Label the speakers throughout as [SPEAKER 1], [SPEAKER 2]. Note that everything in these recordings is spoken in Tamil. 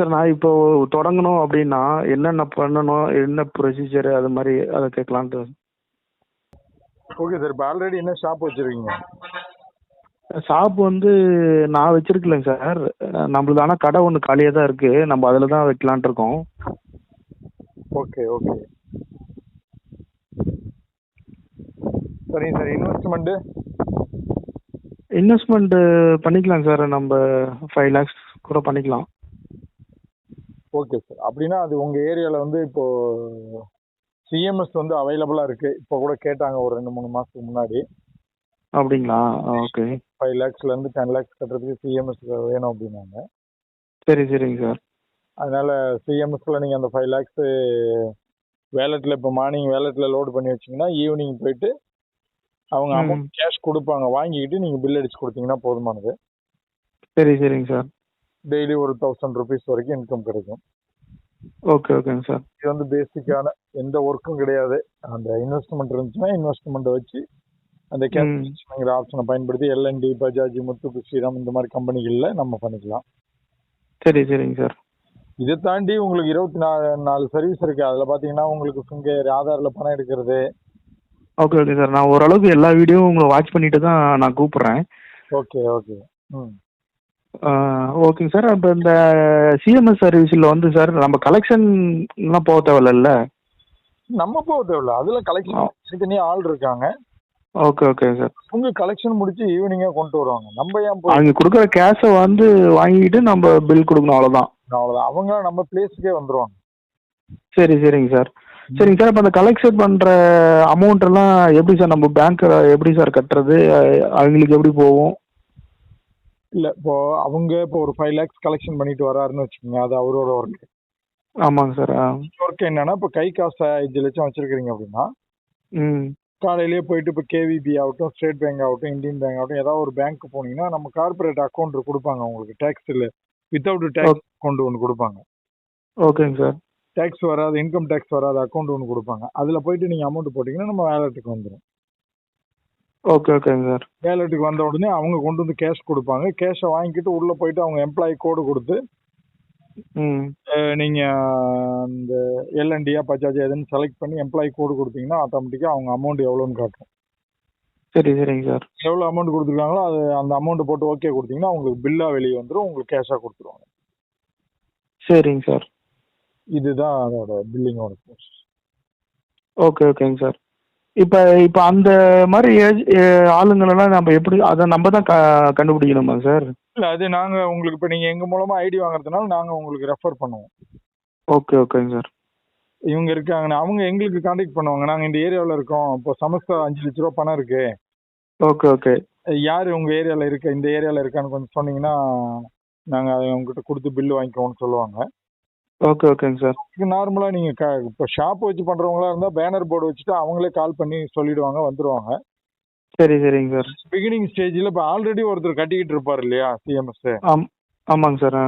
[SPEAKER 1] சார் நான் இப்போ தொடங்கணும் அப்படின்னா என்னென்ன பண்ணணும் என்ன ப்ரொசீஜர் அது மாதிரி அதை கேட்கலான்ட்டு
[SPEAKER 2] ஓகே சார் இப்போ ஆல்ரெடி என்ன ஷாப் வச்சுருக்கீங்க?
[SPEAKER 1] ஷாப் வந்து நான் வச்சிருக்கலைங்க சார் நம்மளது ஆனால் கடை ஒன்று காலியாக தான் இருக்குது நம்ம அதில் தான் வைக்கலான்ட்டு இருக்கோம்.
[SPEAKER 2] ஓகே ஓகே சரிங்க சார் இன்வெஸ்ட்மெண்ட்டு
[SPEAKER 1] இன்வெஸ்ட்மெண்ட் பண்ணிக்கலாம் சார் நம்ம ஃபைவ் லேக்ஸ் கூட பண்ணிக்கலாம்.
[SPEAKER 2] ஓகே சார் அப்படின்னா அது உங்கள் ஏரியாவில் வந்து இப்போ சிஎம்எஸ் வந்து அவைலபிளாக இருக்குது இப்போ கூட கேட்டாங்க ஒரு ரெண்டு மூணு மாதத்துக்கு முன்னாடி.
[SPEAKER 1] அப்படிங்களா? ஓகே
[SPEAKER 2] ஃபைவ் லேக்ஸ்லேருந்து டென் லேக்ஸ் கட்டுறதுக்கு சிஎம்எஸ் வேணும் அப்படின்னாங்க.
[SPEAKER 1] சரி சரிங்க சார்
[SPEAKER 2] அதனால சிஎம்எஸ்ல நீங்கள் அந்த ஃபைவ் லேக்ஸு வேலெட்டில் இப்போ மார்னிங் வேலெட்டில் லோடு பண்ணி வச்சிங்கன்னா ஈவினிங் போயிட்டு அவங்க. அமௌண்ட் கேஷ் கொடுப்பாங்க. வாங்கிக்கிட்டு நீங்கள் பில் அடிச்சு கொடுத்தீங்கன்னா போதுமானது.
[SPEAKER 1] சரி சரிங்க சார்
[SPEAKER 2] டெய்லி ஒரு தௌசண்ட் ருபீஸ் வரைக்கும் இன்கம் கிடைக்கும்.
[SPEAKER 1] ஓகே ஓகேங்க சார்
[SPEAKER 2] இது வந்து பேசிக்கான எந்த ஒர்க்கும் கிடையாது. அந்த இன்வெஸ்ட்மெண்ட் இருந்துச்சுன்னா இன்வெஸ்ட்மெண்ட்டை வச்சு அந்த. கேஷ்ங்கிற ஆப்ஷனை பயன்படுத்தி எல்என்டி பஜாஜ் முத்துக்கு ஸ்ரீராம் இந்த மாதிரி கம்பெனிகளில் நம்ம பண்ணிக்கலாம்.
[SPEAKER 1] சரி சரிங்க சார்
[SPEAKER 2] இதை தாண்டி உங்களுக்கு இருபத்தி நாலு நாலு சர்வீஸ் இருக்கு. அதில் பார்த்தீங்கன்னா உங்களுக்கு ஃபிங்கர் ஆதாரில் பணம் எடுக்கிறது.
[SPEAKER 1] ஓகே ஓகே சார் நான் ஓரளவுக்கு எல்லா வீடியோவும் உங்களை வாட்ச் பண்ணிட்டு தான் நான் கூப்பிட்றேன்.
[SPEAKER 2] ஓகே ஓகே ம்.
[SPEAKER 1] ஓகேங்க சார் இப்போ இந்த சிஎம்எஸ் சர்வீஸில் வந்து சார் நம்ம கலெக்ஷன்லாம் போக தேவையில்ல
[SPEAKER 2] நம்ம போக தேவையில்ல. அதில் கலெக்ஷன் தனித்தனியாக ஆள் இருக்காங்க.
[SPEAKER 1] ஓகே ஓகே சார்
[SPEAKER 2] உங்க கலெக்ஷன் முடிச்சு ஈவினிங்காக கொண்டு வருவாங்க. நம்ம ஏன்
[SPEAKER 1] அவங்க கொடுக்குற கேஷை வந்து வாங்கிட்டு நம்ம பில் கொடுக்கணும் அவ்வளோதான்
[SPEAKER 2] அவ்வளோதான் அவங்க நம்ம பிளேஸுக்கே வந்துருவாங்க.
[SPEAKER 1] சரி சரிங்க சார் சரிங்க சார் இப்போ அந்த கலெக்ஷன் பண்ணுற அமௌண்ட் எல்லாம் எப்படி சார் நம்ம பேங்க் எப்படி சார் கட்டுறது? அவங்களுக்கு எப்படி போகும்?
[SPEAKER 2] இல்ல இப்போ அவங்க இப்போ ஒரு ஃபைவ் லேக்ஸ் கலெக்ஷன் பண்ணிட்டு வராருன்னு வச்சுக்கோங்க அது அவரோட ஒர்க்
[SPEAKER 1] ஆமாங்க சார்
[SPEAKER 2] ஒர்க் என்னன்னா இப்போ கை காசு அஞ்சு லட்சம் வச்சிருக்கீங்க அப்படின்னா காலையிலேயே போயிட்டு இப்போ கேவிபி ஆகட்டும் ஸ்டேட் பேங்க் ஆகட்டும் இந்தியன் பேங்க் ஆகட்டும் ஏதாவது ஒரு பேங்க் போனீங்கன்னா நம்ம கார்பரேட் அக்கௌண்ட் கொடுப்பாங்க உங்களுக்கு டேக்ஸ் இல்லை வித்தவுட் டேக்ஸ் அக்கௌண்ட் ஒன்று கொடுப்பாங்க.
[SPEAKER 1] ஓகேங்க சார்
[SPEAKER 2] டேக்ஸ் வராது இன்கம் டேக்ஸ் வராத அக்கௌண்ட் ஒன்று கொடுப்பாங்க. அதில் போயிட்டு நீங்கள் அமௌண்ட் போட்டிங்கன்னா நம்ம வேலெட்டுக்கு வந்துடும்
[SPEAKER 1] ஓகே ஓகேங்க சார்
[SPEAKER 2] வேலெட்டுக்கு வந்த உடனே அவங்க கொண்டு வந்து கேஷ் கொடுப்பாங்க. கேஷை வாங்கிக்கிட்டு உள்ளே போயிட்டு அவங்க எம்ப்ளாயி கோடு கொடுத்து நீங்க இந்த எல்என்டியா பஜாஜ் எதுன்னு செலக்ட் பண்ணி எம்ப்ளாயி கோடு கொடுத்தீங்கன்னா ஆட்டோமேட்டிக்காக அவங்க அமௌண்ட் எவ்வளோன்னு காட்டும்.
[SPEAKER 1] சரி சரிங்க சார்
[SPEAKER 2] எவ்வளோ அமௌண்ட் கொடுத்துருக்காங்களோ அது அந்த அமௌண்ட் போட்டு ஓகே கொடுத்தீங்கன்னா உங்களுக்கு பில்லாக வெளியே வந்துடும் உங்களுக்கு கேஷாக கொடுத்துருவாங்க.
[SPEAKER 1] சரிங்க சார்
[SPEAKER 2] இதுதான் அதோட பில்லிங்கோட ப்ரோசஸ்
[SPEAKER 1] ஓகே ஓகேங்க சார் இப்போ இப்போ அந்த மாதிரி ஏஜ் ஆளுங்களெல்லாம் நம்ம எப்படி அதை நம்ம தான் க கண்டுபிடிக்கணுமா சார்?
[SPEAKER 2] இல்லை அது நாங்கள் உங்களுக்கு இப்போ நீங்கள் எங்கள் மூலமாக ஐடி வாங்குறதுனால நாங்கள் உங்களுக்கு ரெஃபர் பண்ணுவோம்.
[SPEAKER 1] ஓகே ஓகேங்க சார்.
[SPEAKER 2] இவங்க இருக்காங்கன்னா அவங்க எங்களுக்கு காண்டாக்ட் பண்ணுவாங்க. நாங்கள் இந்த ஏரியாவில் இருக்கோம். இப்போ சமஸ்தா அஞ்சு லட்ச ரூபா பணம் இருக்கு.
[SPEAKER 1] Okay okay.
[SPEAKER 2] யார் உங்கள் ஏரியாவில் இருக்க இந்த ஏரியாவில் இருக்கான்னு கொஞ்சம் சொன்னீங்கன்னா நாங்கள் அதை உங்ககிட்ட கொடுத்து பில்லு வாங்கிக்குவோம்னு சொல்லுவாங்க.
[SPEAKER 1] ஓகே ஓகேங்க சார்.
[SPEAKER 2] நார்மலாக நீங்கள் க இப்போ ஷாப் வச்சு பண்ணுறவங்களா இருந்தால் பேனர் போர்டு வச்சுட்டு அவங்களே கால் பண்ணி சொல்லிடுவாங்க வந்துடுவாங்க
[SPEAKER 1] சரி சரிங்க சார்.
[SPEAKER 2] பிகினிங் ஸ்டேஜில் இப்போ ஆல்ரெடி ஒருத்தர் கட்டிக்கிட்டு இருப்பார் இல்லையா சிஎம்எஸ்
[SPEAKER 1] ஆம் ஆமாங்க சார்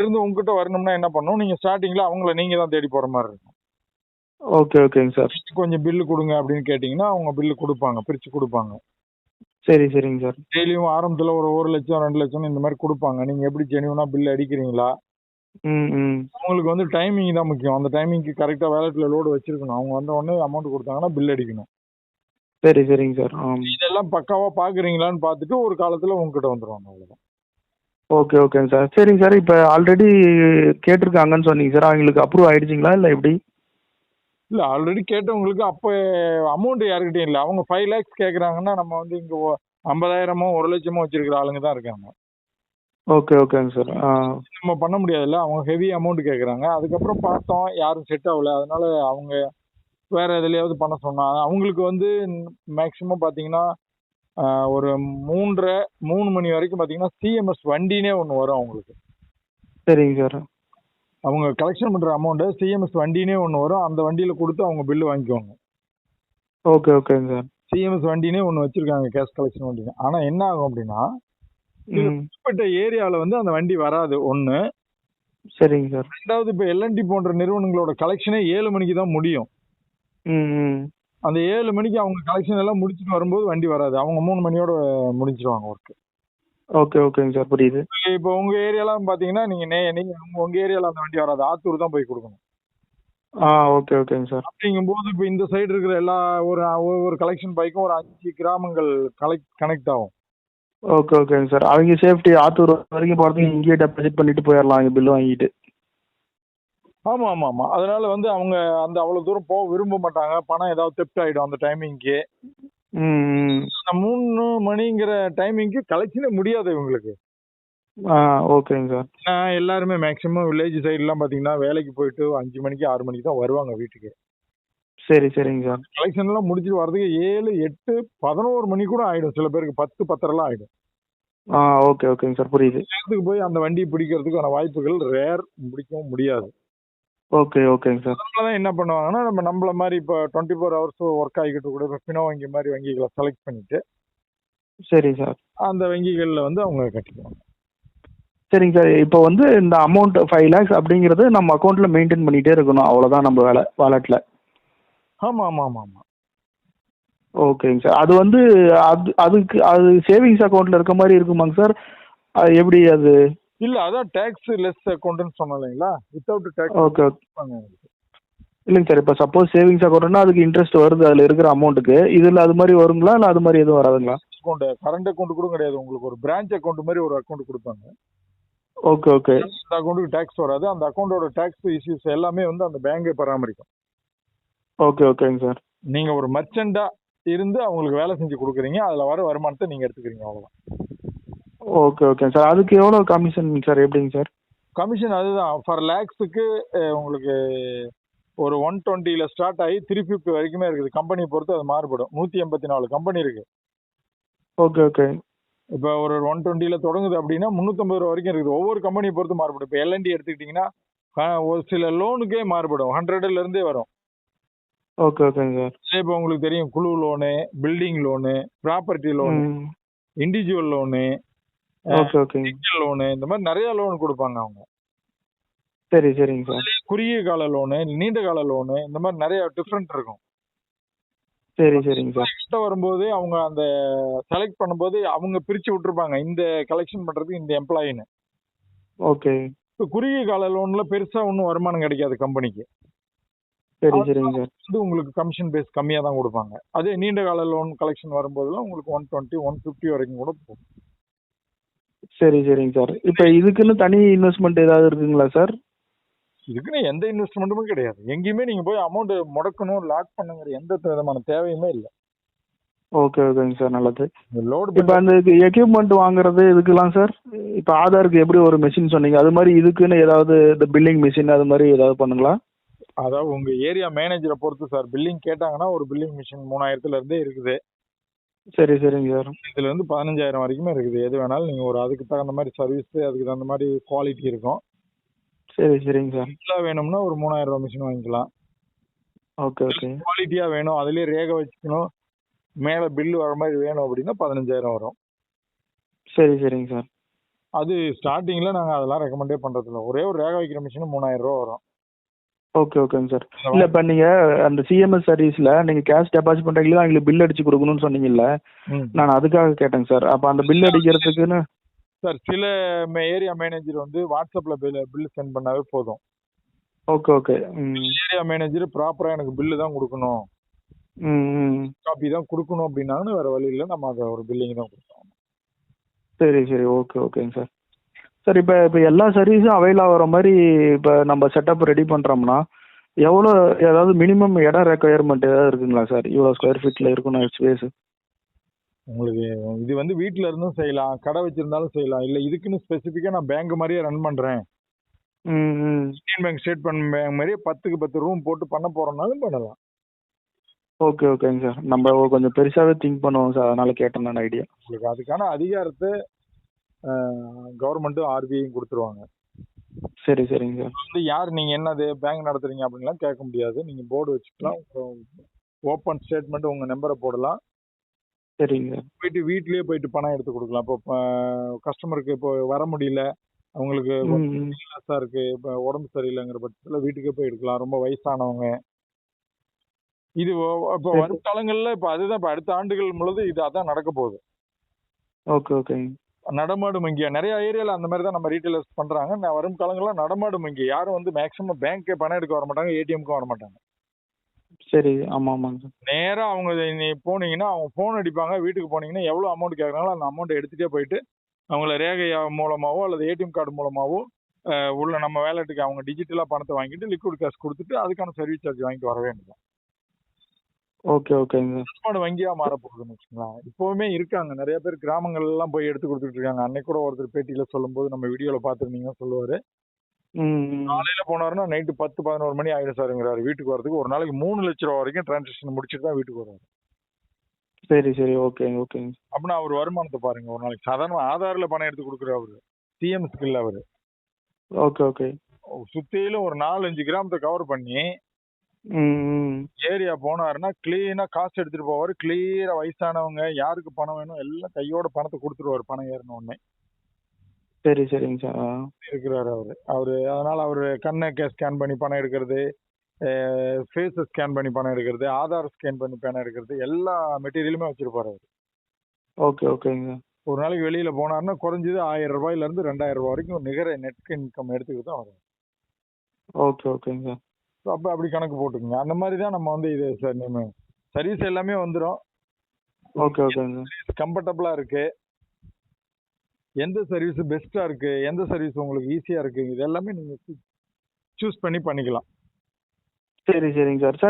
[SPEAKER 2] இருந்து உங்ககிட்ட வரணும்னா என்ன பண்ணணும்? நீங்கள் ஸ்டார்டிங்கில் அவங்கள நீங்கள் தான் தேடி போகிற மாதிரி இருக்கும்.
[SPEAKER 1] ஓகே ஓகேங்க சார்.
[SPEAKER 2] கொஞ்சம் பில்லு கொடுங்க அப்படின்னு கேட்டிங்கன்னா அவங்க பில்லு கொடுப்பாங்க பிரித்து கொடுப்பாங்க.
[SPEAKER 1] சரி சரிங்க சார்.
[SPEAKER 2] டெய்லியும் ஆரம்பத்தில் ஒரு ஒரு லட்சம் ரெண்டு லட்சம் இந்த மாதிரி கொடுப்பாங்க. நீங்கள் எப்படி ஜெனியூனாக பில் அடிக்கிறீங்களா? அவங்களுக்கு வந்து டைமிங் தான் முக்கியம். அந்த டைமிங்க்கு கரெக்டாக வேலெட்டில் லோடு வச்சிருக்கணும். அவங்க வந்த உடனே அமௌண்ட் கொடுத்தாங்கன்னா பில் அடிக்கணும்.
[SPEAKER 1] சரி சரிங்க சார்.
[SPEAKER 2] இதெல்லாம் பக்காவாக பார்க்குறீங்களான்னு பார்த்துட்டு ஒரு காலத்தில் உங்ககிட்ட வந்துடுவாங்க அவ்வளோதான்
[SPEAKER 1] ஓகே ஓகேங்க சார். சரிங்க சார். இப்போ ஆல்ரெடி கேட்டிருக்காங்கன்னு சொன்னீங்க சார். அவங்களுக்கு அப்ரூவ் ஆயிடுச்சிங்களா இல்லை எப்படி?
[SPEAKER 2] இல்லை ஆல்ரெடி கேட்டவங்களுக்கு அப்போ அமௌண்ட் யாருக்கிட்டையும் இல்லை. அவங்க ஃபைவ் லேக்ஸ் கேட்குறாங்கன்னா நம்ம வந்து இங்கே ஐம்பதாயிரமோ ஒரு லட்சமோ வச்சிருக்கிற ஆளுங்க தான் இருக்காங்க.
[SPEAKER 1] ஓகே ஓகேங்க சார்
[SPEAKER 2] நம்ம பண்ண முடியாதுல்ல. அவங்க ஹெவி அமௌண்ட் கேட்குறாங்க அதுக்கப்புறம் பார்த்தோம் யாரும் செட் ஆகல. அதனால அவங்க வேற எதுலையாவது பண்ண சொன்னாங்க. அவங்களுக்கு வந்து மேக்ஸிமம் பார்த்தீங்கன்னா ஒரு மூன்றரை மூணு மணி வரைக்கும் பார்த்தீங்கன்னா சிஎம்எஸ் வண்டினே ஒன்று வரும் அவங்களுக்கு.
[SPEAKER 1] சரிங்க சார்
[SPEAKER 2] அவங்க கலெக்ஷன் பண்ணுற அமௌண்ட்டு சிஎம்எஸ் வண்டினே ஒன்று வரும். அந்த வண்டியில் கொடுத்து அவங்க பில்லு வாங்கிக்குவாங்க
[SPEAKER 1] ஓகே ஓகேங்க சார்
[SPEAKER 2] சிஎம்எஸ் வண்டினே ஒன்று வச்சிருக்காங்க கேஷ் கலெக்ஷன் வண்டின்னு ஆனால் என்ன ஆகும் அப்படின்னா குறிப்பிட்ட ஏரியாவில் வந்து அந்த வண்டி வராது. ஒன்று
[SPEAKER 1] சரிங்க சார்.
[SPEAKER 2] ரெண்டாவது இப்போ எல்என்டி போன்ற நிறுவனங்களோட கலெக்ஷனே ஏழு மணிக்கு தான் முடியும். அந்த ஏழு மணிக்கு அவங்க கலெக்ஷன் எல்லாம் முடிச்சுட்டு வரும்போது வண்டி வராது. அவங்க மூணு மணியோட முடிச்சிருவாங்க ஒர்க்
[SPEAKER 1] ஓகே ஓகேங்க சார். புரியுது.
[SPEAKER 2] இப்போ உங்க ஏரியாலாம் பாத்தீங்கன்னா நீங்க நே நீங்க உங்க- உங்க ஏரியால அந்த வண்டி வராது. ஆத்தூர் தான் போய் கொடுக்கணும்.
[SPEAKER 1] ஆ ஓகே ஓகேங்க சார்.
[SPEAKER 2] அப்படிங்கும்போது இப்போ இந்த சைடு இருக்கிற எல்லா ஒரு ஒரு கலெக்ஷன் பைக்கும் ஒரு அஞ்சு கிராமங்கள் கலெக்ட் கனெக்ட் ஆகும்.
[SPEAKER 1] ஓகே ஓகேங்க சார் அவங்க சேஃப்டி ஆத்தூர் வரைக்கும் போகிறதுக்கு இங்கேயே டெபாசிட் பண்ணிட்டு போயிடலாம் இங்கே பில்லு வாங்கிட்டு.
[SPEAKER 2] ஆமா ஆமா ஆமா. அதனால வந்து அவங்க அந்த அவ்வளவு தூரம் போக விரும்ப மாட்டாங்க. பணம் ஏதாவது தெப்ட் ஆயிடும் அந்த டைமிங்க்கு மூணு மணிங்கிற டைமிங்க்கு கலெக்ஷனே முடியாது இவங்களுக்கு.
[SPEAKER 1] ஆ ஓகேங்க சார்
[SPEAKER 2] நான் எல்லாருமே மேக்ஸிமம் வில்லேஜ் சைடுலாம் பார்த்தீங்கன்னா வேலைக்கு போயிட்டு அஞ்சு மணிக்கு ஆறு மணிக்கு தான் வருவாங்க வீட்டுக்கு.
[SPEAKER 1] சரி சரிங்க சார்.
[SPEAKER 2] கலெக்ஷன் எல்லாம் முடிச்சுட்டு வர்றதுக்கு ஏழு எட்டு பதினோரு மணி கூட ஆயிடும். சில பேருக்கு பத்து பத்தரெல்லாம் ஆயிடும்.
[SPEAKER 1] ஆ ஓகே ஓகேங்க சார். புரியுது.
[SPEAKER 2] நேரத்துக்கு போய் அந்த வண்டி பிடிக்கிறதுக்கான வாய்ப்புகள் ரேர் பிடிக்கவும் முடியாது.
[SPEAKER 1] ஓகே ஓகேங்க சார்.
[SPEAKER 2] அதனால தான் என்ன பண்ணுவாங்கன்னா நம்ம நம்மள மாதிரி இப்போ டுவெண்ட்டி ஃபோர் ஹவர்ஸ் ஒர்க் ஆகிக்கிட்டு கூட பினோ வங்கி மாதிரி வங்கிகளை செலக்ட் பண்ணிட்டு
[SPEAKER 1] சரி சார்.
[SPEAKER 2] அந்த வங்கிகளில் வந்து அவங்க கட்டிக்குவாங்க.
[SPEAKER 1] சரிங்க சார். இப்போ வந்து இந்த அமௌண்ட் ஃபைவ் லேக்ஸ் அப்படிங்கிறது நம்ம அக்கௌண்ட்டில் மெயின்டைன் பண்ணிகிட்டே இருக்கணும். அவ்வளோதான் நம்ம வேலை வாலெட்டில்
[SPEAKER 2] ஆமாம் ஆமாம் ஆமாம் ஆமாம்
[SPEAKER 1] ஓகேங்க சார் அது வந்து அது அதுக்கு அது சேவிங்ஸ் அக்கௌண்ட்டில் இருக்க மாதிரி இருக்குமாங்க சார் அது எப்படி அது?
[SPEAKER 2] இல்லை அதான் டேக்ஸ் லெஸ் அக்கௌண்ட்னு சொன்னோம் இல்லைங்களா? வித்தவுட் டேக்ஸ்
[SPEAKER 1] ஓகே இல்லைங்க சார் இப்போ சப்போஸ் சேவிங்ஸ் அக்கௌண்ட்னா அதுக்கு இன்ட்ரெஸ்ட் வருது அதில் இருக்கிற அமௌண்ட்டுக்கு இதில் அது மாதிரி வருங்களா? இல்லை அது மாதிரி எதுவும் வராதுங்களா?
[SPEAKER 2] அக்கௌண்ட் கரண்ட் அக்கௌண்ட் கூட கிடையாது. உங்களுக்கு ஒரு பிரான்ச் அக்கௌண்ட் மாதிரி ஒரு அக்கௌண்ட் கொடுப்பாங்க.
[SPEAKER 1] ஓகே ஓகே
[SPEAKER 2] அந்த அக்கௌண்ட்டுக்கு டேக்ஸ் வராது. அந்த அக்கௌண்டோட டேக்ஸ் இஷ்யூஸ் எல்லாமே வந்து அந்த பேங்கே பராமரிக்கும்.
[SPEAKER 1] ஓகே ஓகேங்க சார்
[SPEAKER 2] நீங்க ஒரு மர்ச்சண்டா இருந்து அவங்களுக்கு வேலை செஞ்சு கொடுக்குறீங்க. அதுல வர வருமானத்தை நீங்க எடுத்துக்கிறீங்க அவ்வளவுதான்.
[SPEAKER 1] ஓகே ஓகே சார் அதுக்கு எவ்வளோ கமிஷன் சார் எப்படிங்க சார்
[SPEAKER 2] கமிஷன் அதுதான். ஃபார் லேக்ஸுக்கு உங்களுக்கு ஒரு ஒன் டுவெண்ட்டியில் ஸ்டார்ட் ஆகி த்ரீ ஃபிஃப்டி வரைக்குமே இருக்குது. கம்பெனியை பொறுத்து அது மாறுபடும். நூற்றி எண்பத்தி நாலு கம்பெனி இருக்கு.
[SPEAKER 1] ஓகே ஓகே
[SPEAKER 2] இப்போ ஒரு ஒன் டுவெண்ட்டியில் தொடங்குது அப்படின்னா முந்நூற்றம்பது ரூபா வரைக்கும் இருக்குது. ஒவ்வொரு கம்பெனியை பொறுத்து மாறுபடும். இப்போ எல்என்டி எடுத்துக்கிட்டிங்கன்னா ஒரு சில லோனுக்கே மாறுபடும். ஹண்ட்ரட்ல இருந்தே வரும்.
[SPEAKER 1] ஓகே ஓகேங்க சார்
[SPEAKER 2] இப்போ உங்களுக்கு தெரியும் குழு loan building loan property loan individual loan
[SPEAKER 1] okay ஓகேங்க
[SPEAKER 2] லோனு இந்த மாதிரி நிறைய லோன் கொடுப்பாங்க அவங்க.
[SPEAKER 1] சரி சரிங்க சார்
[SPEAKER 2] குறுகிய கால லோனு நீண்ட கால லோனு இந்த மாதிரி நிறைய டிஃப்ரெண்ட் இருக்கும்.
[SPEAKER 1] சரி சரிங்க சார்
[SPEAKER 2] கிட்ட வரும்போது அவங்க அந்த செலக்ட் பண்ணும்போது அவங்க பிரிச்சு விட்டுருப்பாங்க இந்த கலெக்ஷன் பண்றதுக்கு இந்த எம்ப்ளாயின்னு
[SPEAKER 1] ஓகே
[SPEAKER 2] இப்போ குறுகிய கால லோன்ல பெருசா ஒன்றும் வருமானம் கிடைக்காது கம்பெனிக்கு
[SPEAKER 1] சரி சரிங்க. சார்
[SPEAKER 2] வந்து உங்களுக்கு கமிஷன் பேஸ் கம்மியாக தான் கொடுப்பாங்க. அதே நீண்ட கால லோன் கலெக்ஷன் வரும்போதெல்லாம் உங்களுக்கு ஒன் டுவெண்ட்டி ஒன் ஃபிஃப்டி வரைக்கும் கூட போகும்.
[SPEAKER 1] சரி சரிங்க சார். இப்போ இதுக்குன்னு தனி இன்வெஸ்ட்மெண்ட் ஏதாவது இருக்குங்களா சார்?
[SPEAKER 2] இதுக்குன்னு எந்த இன்வெஸ்ட்மெண்ட்டுமே கிடையாது. எங்கேயுமே நீங்க போய் அமௌண்ட் முடக்கணும் லாக் பண்ணுங்கிற எந்த விதமான தேவையுமே இல்லை.
[SPEAKER 1] ஓகே ஓகேங்க சார் நல்லது.
[SPEAKER 2] லோடு
[SPEAKER 1] இப்போ அந்த எக்யூப்மெண்ட் வாங்குறது இதுக்கெல்லாம் சார் இப்போ ஆதாருக்கு எப்படி ஒரு மெஷின் சொன்னீங்க? அது மாதிரி இதுக்குன்னு ஏதாவது இந்த பில்லிங் மிஷின் அது மாதிரி ஏதாவது பண்ணுங்களா?
[SPEAKER 2] அதாவது உங்க ஏரியா மேனேஜரை பொறுத்து சார். பில்லிங் கேட்டாங்கன்னா ஒரு பில்லிங் மிஷின் மூணாயிரத்துல இருந்தே இருக்குது.
[SPEAKER 1] சரி சரிங்க சார்.
[SPEAKER 2] இதுல இருந்து பதினஞ்சாயிரம் வரைக்குமே இருக்குது. எது வேணாலும் நீங்க ஒரு அதுக்கு தகுந்த மாதிரி சர்வீஸ் அதுக்கு தகுந்த மாதிரி குவாலிட்டி இருக்கும்.
[SPEAKER 1] சரி சரிங்க சார்.
[SPEAKER 2] நல்லா வேணும்னா ஒரு மூணாயிரம் ரூபாய் மிஷின் வாங்கிக்கலாம்.
[SPEAKER 1] Okay okay.
[SPEAKER 2] குவாலிட்டியா வேணும். அதுலயே ரேக வச்சுக்கணும் மேல பில்லு வர மாதிரி வேணும் அப்படின்னா பதினஞ்சாயிரம் வரும்.
[SPEAKER 1] சரி சரிங்க சார்.
[SPEAKER 2] அது ஸ்டார்டிங்ல நாங்க அதெல்லாம் ரெக்கமெண்டே பண்றது இல்ல ஒரே ஒரு ரேக வைக்கிற மிஷின் மூணாயிரம் ரூபா வரும்.
[SPEAKER 1] ஓகே ஓகேங்க சார் இல்லை இப்போ நீங்கள் அந்த சிஎம்எஸ் சர்வீஸில் நீங்கள் கேஷ் டெபாசிட் பண்ணுறீங்களா அவங்களுக்கு பில் அடிச்சு கொடுக்கணும்னு சொன்னீங்கல்ல. நான் அதுக்காக கேட்டேங்க சார் அப்போ அந்த பில் அடிக்கிறதுக்குன்னு
[SPEAKER 2] சார் சில ஏரியா மேனேஜர் வந்து வாட்ஸ்அப்ல பில் பில் சென்ட் பண்ணாவே போதும்.
[SPEAKER 1] ஓகே ஓகே
[SPEAKER 2] ஏரியா மேனேஜர் ப்ராப்பரா எனக்கு பில்லு தான் கொடுக்கணும். காப்பி தான் கொடுக்கணும் அப்படின்னாலும் வேற வழி இல்லை. நம்ம அதை ஒரு பில்லிங் தான் கொடுப்போம்
[SPEAKER 1] சரி சரி. ஓகே ஓகேங்க சார் சார் இப்போ இப்போ எல்லா சர்வீஸும் அவைல் ஆகிற மாதிரி இப்போ நம்ம செட்டப் ரெடி பண்ணுறோம்னா எவ்வளோ ஏதாவது மினிமம் இடம் ரெக்குயர்மெண்ட் ஏதாவது இருக்குங்களா சார்? இவ்வளோ ஸ்கொயர் ஃபீட்டில் இருக்கணும் ஸ்பேஸ்
[SPEAKER 2] உங்களுக்கு இது வந்து வீட்ல இருந்தும் செய்யலாம் கடை வச்சிருந்தாலும் செய்யலாம். இல்ல இதுக்குன்னு ஸ்பெசிஃபிக்கா நான் பேங்க் மாதிரியே ரன்
[SPEAKER 1] ம்
[SPEAKER 2] இந்தியன் பேங்க் ஸ்டேட் பேங்க் மாதிரியே பத்துக்கு பத்து ரூம் போட்டு பண்ண போறோம்னாலும் பண்ணலாம்.
[SPEAKER 1] ஓகே ஓகேங்க சார். நம்ம கொஞ்சம் பெருசாகவே திங்க் பண்ணுவோம் சார். அதனால கேட்டேன் நான் ஐடியா
[SPEAKER 2] உங்களுக்கு அதுக்கான அதிகாரத்தை கவர்மெண்ட்டும் ஆர்பிஐயும் கொடுத்துருவாங்க.
[SPEAKER 1] சரி சரிங்க சார்.
[SPEAKER 2] வந்து யார் நீங்க என்னது பேங்க் நடத்துறீங்க அப்படின்லாம் கேட்க முடியாது. நீங்க போர்டு வச்சுக்கலாம். ஓப்பன் ஸ்டேட்மெண்ட் உங்க நம்பரை போடலாம்.
[SPEAKER 1] சரிங்க சார்.
[SPEAKER 2] போயிட்டு வீட்லயே போயிட்டு பணம் எடுத்து கொடுக்கலாம். இப்போ கஸ்டமருக்கு இப்போ வர முடியல. அவங்களுக்கு இல்லாசா இருக்கு. இப்போ உடம்பு சரியில்லைங்கிற பட்சத்தில் வீட்டுக்கே போய் எடுக்கலாம். ரொம்ப வயசானவங்க. இது இப்போ வரும் காலங்கள்ல இப்போ அதுதான் இப்போ அடுத்த ஆண்டுகள் முழுது இது அதான் நடக்க போகுது.
[SPEAKER 1] ஓகே ஓகேங்க.
[SPEAKER 2] நடமாடும் வங்கியா நிறைய ஏரியால அந்த மாதிரி தான் நம்ம ரீட்டைலர்ஸ் பண்றாங்க. நான் வரும் காலங்களில் நடமாடும் வங்கி யாரும் வந்து மேக்ஸிமம் பேங்க்கே பணம் எடுக்க வர மாட்டாங்க ஏடிஎம்க்கும் வர மாட்டாங்க
[SPEAKER 1] சரி ஆமாம் ஆமாங்க. சார்
[SPEAKER 2] நேரா அவங்க நீ போனீங்கன்னா அவங்க ஃபோன் அடிப்பாங்க. வீட்டுக்கு போனீங்கன்னா எவ்வளோ அமௌண்ட் கேட்குறாங்களோ அந்த அமௌண்ட்டை எடுத்துகிட்டே போயிட்டு அவங்கள ரேகை மூலமாவோ அல்லது ஏடிஎம் கார்டு மூலமாவோ உள்ள நம்ம வேலெட்டுக்கு அவங்க டிஜிட்டலாக பணத்தை வாங்கிட்டு லிக்விட் கேஷ் கொடுத்துட்டு அதுக்கான சர்வீஸ் சார்ஜ் வாங்கிட்டு வர வேண்டியது
[SPEAKER 1] ஓகே ஓகேங்க.
[SPEAKER 2] நடமாடு வங்கியா மாற போகுதுன்னு வச்சுக்கலாம் இப்போவுமே இருக்காங்க. நிறைய பேர் கிராமங்கள்ல எல்லாம் போய் எடுத்து கொடுத்துட்டு இருக்காங்க. அன்னைக்கு கூட ஒருத்தர் பேட்டியில சொல்லும்போது நம்ம வீடியோல பார்த்துருந்தீங்கன்னா சொல்லுவாரு. காலையில போனாருன்னா நைட்டு பத்து பதினோரு மணி ஆயிடும் சாருங்கிறாரு வீட்டுக்கு வரதுக்கு ஒரு நாளைக்கு மூணு லட்ச ரூபா வரைக்கும் டிரான்சாக்ஷன் முடிச்சுட்டு தான் வீட்டுக்கு வருவாரு
[SPEAKER 1] சரி சரி. ஓகேங்க ஓகேங்க.
[SPEAKER 2] அப்படின்னா அவர் வருமானத்தை பாருங்க. ஒரு நாளைக்கு சாதாரண ஆதாரில் பணம் எடுத்து கொடுக்குற அவரு. சிஎம் ஸ்கில் அவரு.
[SPEAKER 1] Okay okay.
[SPEAKER 2] சுத்தியிலும் ஒரு நாலஞ்சு கிராமத்தை கவர் பண்ணி ஏரியா போனாருன்னா கிளீனா காசு எடுத்துட்டு போவாரு. கிளியரா வயசானவங்க யாருக்கு பணம் வேணும் எல்லாம் கையோட பணத்தை கொடுத்துருவாரு. பணம் ஏறின உடனே.
[SPEAKER 1] சரி சரிங்க சார்.
[SPEAKER 2] இருக்கிறாரு அவரு. அவரு அதனால அவரு கண்ணை ஸ்கேன் பண்ணி பணம் எடுக்கிறது ஃபேஸை ஸ்கேன் பண்ணி பணம் எடுக்கிறது ஆதார் ஸ்கேன் பண்ணி பணம் எடுக்கிறது எல்லா மெட்டீரியலுமே வச்சிருப்பாரு அவரு.
[SPEAKER 1] ஓகே ஓகேங்க
[SPEAKER 2] ஒரு நாளைக்கு வெளியில போனாருன்னா குறைஞ்சது ஆயிரம் ரூபாயில இருந்து ரெண்டாயிரம் ரூபாய் வரைக்கும் நிகர நெட் இன்கம் எடுத்துக்கிட்டு தான் வரும்
[SPEAKER 1] ஓகே ஓகேங்க சார்.
[SPEAKER 2] So, அப்ப அப்படி கணக்கு போட்டுக்கோங்க. அந்த மாதிரி தான் நம்ம வந்து இது சார் நம்ம சர்வீஸ் எல்லாமே வந்துடும்
[SPEAKER 1] ஓகே ஓகேங்க சார்
[SPEAKER 2] கம்ஃபர்டபுளா இருக்கு. எந்த சர்வீஸ் பெஸ்டா இருக்கு? எந்த சர்வீஸ் உங்களுக்கு ஈஸியா இருக்கு இது எல்லாமே நீங்க சூஸ் பண்ணி பண்ணிக்கலாம்.
[SPEAKER 1] சரி சரிங்க சார் சார்